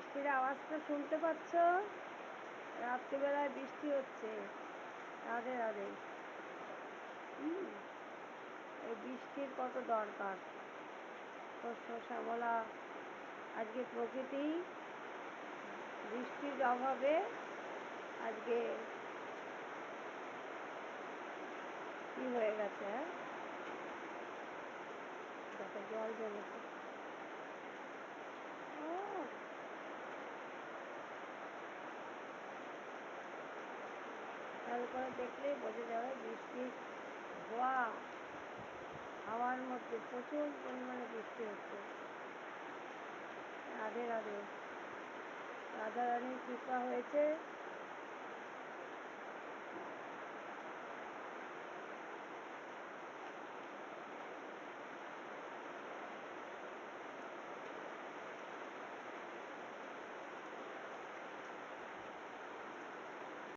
বৃষ্টির আওয়াজটা শুনতে পাচ্ছ? রাত্রিবেলায় বৃষ্টি হচ্ছে। রাধে রাধে। এই বৃষ্টির কত দরকার? শস্য, শ্যামলা, আজকে প্রকৃতি, বৃষ্টির অভাবে আজকে কি হয়ে গেছে হ্যাঁ? জল জমেছে। খেয়াল করে দেখলেই বোঝা যাবে বৃষ্টি হওয়া হাওয়ার মধ্যে প্রচুর পরিমাণে বৃষ্টি হচ্ছে। রাধে রাধে। রাধারানীর কৃপা হয়েছে।